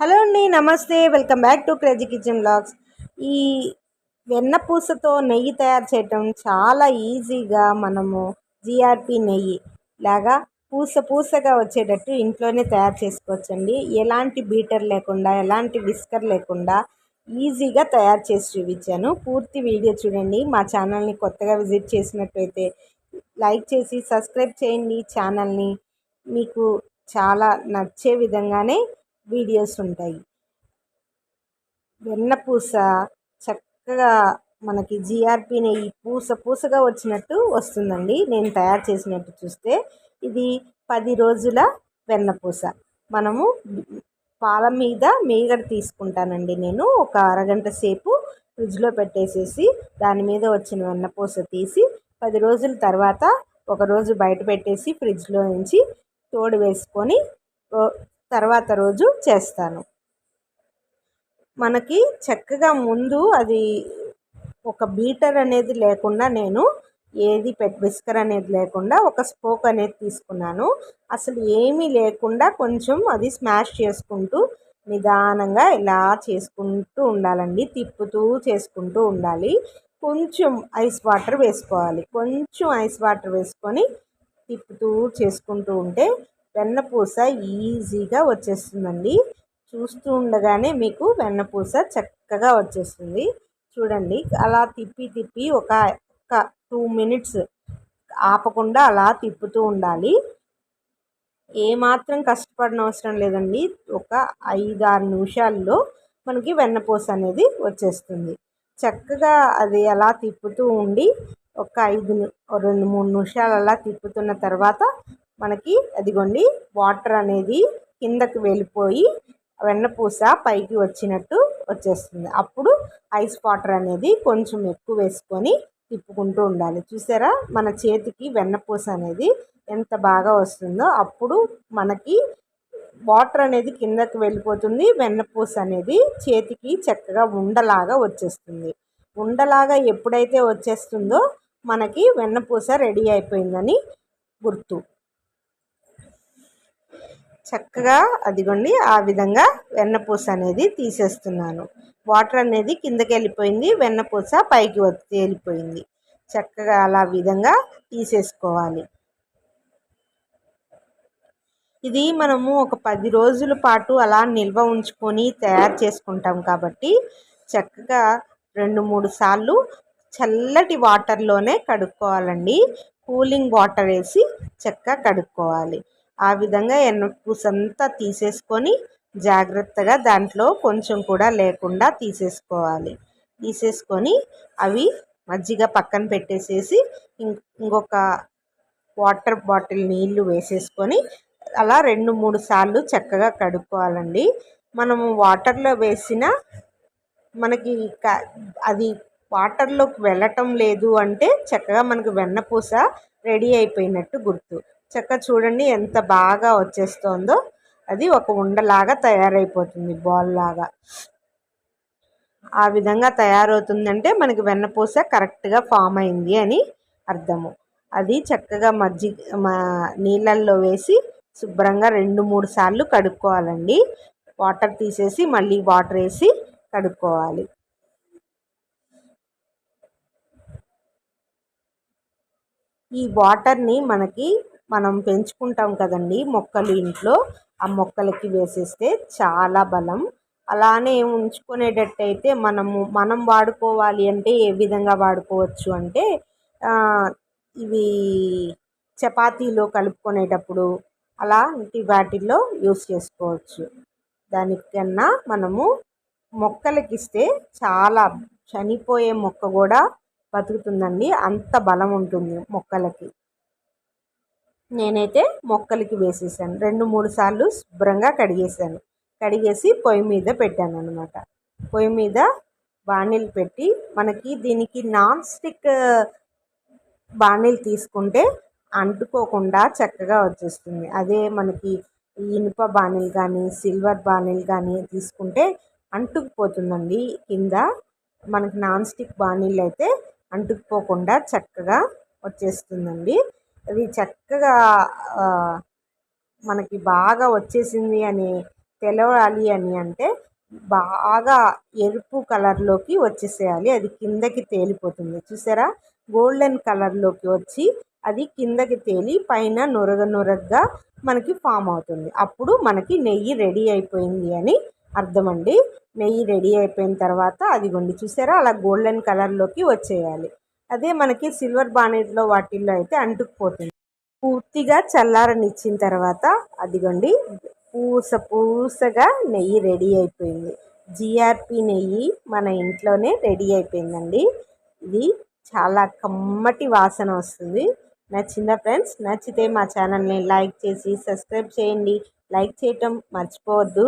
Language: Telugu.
హలో అండి నమస్తే. Welcome back to crazy kitchen blogs ఈ వెన్నపూసతో నెయ్యి తయారు చేయటం చాలా ఈజీగా మనము జిఆర్పి నెయ్యి లాగా పూస పూసగా వచ్చేటట్టు ఇంట్లోనే తయారు చేసుకోవచ్చండి. ఎలాంటి బీటర్ లేకుండా ఎలాంటి విస్కర్ లేకుండా ఈజీగా తయారు చేసి చూపించాను. పూర్తి వీడియో చూడండి. మా ఛానల్ని కొత్తగా విజిట్ చేసినట్టయితే లైక్ చేసి సబ్స్క్రైబ్ చేయండి. ఛానల్ని మీకు చాలా నచ్చే విధంగానే వీడియోస్ ఉంటాయి. వెన్నపూస చక్కగా మనకి జిఆర్పిని నెయ్యి పూస పూసగా వచ్చినట్టు వస్తుందండి. నేను తయారు చేసినట్టు చూస్తే ఇది పది రోజుల వెన్నపూస మనము పాల మీద మీగడ తీసుకుంటానండి నేను. ఒక అరగంట సేపు ఫ్రిడ్జ్లో పెట్టేసేసి దాని మీద వచ్చిన వెన్నపూస తీసి పది రోజుల తర్వాత ఒకరోజు బయట పెట్టేసి ఫ్రిడ్జ్లో నుంచి తోడు వేసుకొని తర్వాత రోజు చేస్తాను. మనకి చక్కగా ముందు అది ఒక బీటర్ అనేది లేకుండా నేను ఏది పెట్ విస్కర్ అనేది లేకుండా ఒక స్పోక్ అనేది తీసుకున్నాను. అసలు ఏమీ లేకుండా కొంచెం అది స్మాష్ చేసుకుంటూ నిదానంగా ఇలా చేసుకుంటూ ఉండాలండి. తిప్పుతూ చేసుకుంటూ ఉండాలి. కొంచెం ఐస్ వాటర్ వేసుకోవాలి. కొంచెం ఐస్ వాటర్ వేసుకొని తిప్పుతూ చేసుకుంటూ ఉంటే వెన్నపూస ఈజీగా వచ్చేస్తుందండి. చూస్తూ ఉండగానే మీకు వెన్నపూస చక్కగా వచ్చేస్తుంది. చూడండి అలా తిప్పి తిప్పి ఒక ఒక టూ మినిట్స్ ఆపకుండా అలా తిప్పుతూ ఉండాలి. ఏమాత్రం కష్టపడిన అవసరం లేదండి. ఒక ఐదు ఆరు నిమిషాల్లో మనకి వెన్నపూస అనేది వచ్చేస్తుంది. చక్కగా అది అలా తిప్పుతూ ఉండి ఒక ఐదు రెండు మూడు నిమిషాలు అలా తిప్పుతున్న తర్వాత మనకి అదిగోండి వాటర్ అనేది కిందకి వెళ్ళిపోయి వెన్నపూస పైకి వచ్చినట్టు వచ్చేస్తుంది. అప్పుడు ఐస్ వాటర్ అనేది కొంచెం ఎక్కువ వేసుకొని తిప్పుకుంటూ ఉండాలి. చూసారా? మన చేతికి వెన్నపూస అనేది ఎంత బాగా వస్తుందో అప్పుడు మనకి వాటర్ అనేది కిందకి వెళ్ళిపోతుంది. వెన్నపూస అనేది చేతికి చక్కగా ఉండలాగా వచ్చేస్తుంది. ఉండలాగా ఎప్పుడైతే వచ్చేస్తుందో మనకి వెన్నపూస రెడీ అయిపోయిందని గుర్తు. చక్కగా అదిగోండి ఆ విధంగా వెన్నపూస అనేది తీసేస్తున్నాను. వాటర్ అనేది కిందకి వెళ్ళిపోయింది వెన్నపూస పైకి వెళ్ళిపోయింది. చక్కగా అలా విధంగా తీసేసుకోవాలి. ఇది మనము ఒక పది రోజుల పాటు అలా నిల్వ ఉంచుకొని తయారు చేసుకుంటాం కాబట్టి చక్కగా రెండు మూడు సార్లు చల్లటి వాటర్లోనే కడుక్కోవాలండి. కూలింగ్ వాటర్ వేసి చక్కగా కడుక్కోవాలి. ఆ విధంగా ఎన్నపూసంతా తీసేసుకొని జాగ్రత్తగా దాంట్లో కొంచెం కూడా లేకుండా తీసేసుకోవాలి. తీసేసుకొని అవి మజ్జిగ పక్కన పెట్టేసేసి ఇంకొక వాటర్ బాటిల్ నీళ్ళు వేసేసుకొని అలా రెండు మూడు సార్లు చక్కగా కడుక్కోవాలండి. మనము వాటర్లో వేసిన మనకి అది వాటర్లోకి వెళ్ళటం లేదు అంటే చక్కగా మనకు వెన్నపూస రెడీ అయిపోయినట్టు గుర్తు. చక్క చూడండి ఎంత బాగా వచ్చేస్తుందో. అది ఒక ఉండలాగా తయారైపోతుంది బాల్ లాగా ఆ విధంగా తయారవుతుందంటే మనకి వెన్నపూస కరెక్ట్గా ఫామ్ అయింది అని అర్థము. అది చక్కగా మజ్జి నీళ్ళల్లో వేసి శుభ్రంగా రెండు మూడు సార్లు కడుక్కోవాలండి. వాటర్ తీసేసి మళ్ళీ వాటర్ వేసి కడుక్కోవాలి. ఈ వాటర్ని మనకి మనం పెంచుకుంటాం కదండి మొక్కలు ఇంట్లో. ఆ మొక్కలకి వేసేస్తే చాలా బలం. అలానే ఉంచుకునేటట్టయితే మనము మనం వాడుకోవాలి అంటే ఏ విధంగా వాడుకోవచ్చు అంటే ఇవి చపాతీలో కలుపుకునేటప్పుడు అలాంటి వాటిల్లో యూస్ చేసుకోవచ్చు. దానికన్నా మనము మొక్కలకి ఇస్తే చాలా చనిపోయే మొక్క కూడా బతుకుతుందండి. అంత బలం ఉంటుంది మొక్కలకి. నేనైతే మొక్కలకి వేసేసాను. రెండు మూడు సార్లు శుభ్రంగా కడిగేసాను కడిగేసి పొయ్యి మీద పెట్టాను అనమాట పొయ్యి మీద బాణీలు పెట్టి మనకి దీనికి నాన్ స్టిక్ బాణీలు తీసుకుంటే అంటుకోకుండా చక్కగా వచ్చేస్తుంది. అదే మనకి ఇనుప బాణీలు కానీ సిల్వర్ బాణీలు కానీ తీసుకుంటే అంటుకుపోతుందండి. కింద మనకి నాన్ స్టిక్ బాణీలు అయితే అంటుకుపోకుండా చక్కగా వచ్చేస్తుందండి. అది చక్కగా మనకి బాగా వచ్చేసింది అని తెలవాలి అని అంటే బాగా ఎరుపు కలర్లోకి వచ్చేసేయాలి. అది కిందకి తేలిపోతుంది. చూసారా? గోల్డెన్ కలర్లోకి వచ్చి అది కిందకి తేలి పైన నురగ నొరగ్గా మనకి ఫామ్ అవుతుంది. అప్పుడు మనకి నెయ్యి రెడీ అయిపోయింది అని అర్థమండి. నెయ్యి రెడీ అయిపోయిన తర్వాత అదిగోండి. చూసారా? అలా గోల్డెన్ కలర్లోకి వచ్చేయాలి. అదే మనకి సిల్వర్ బానెట్లో వాటిల్లో అయితే అంటుకుపోతుంది. పూర్తిగా చల్లారనిచ్చిన తర్వాత అదిగోండి పూస పూసగా నెయ్యి రెడీ అయిపోయింది. జిఆర్పి నెయ్యి మన ఇంట్లోనే రెడీ అయిపోయిందండి. ఇది చాలా కమ్మటి వాసన వస్తుంది. నచ్చిందా ఫ్రెండ్స్? నచ్చితే మా ఛానల్ని లైక్ చేసి సబ్స్క్రైబ్ చేయండి. లైక్ చేయటం మర్చిపోవద్దు.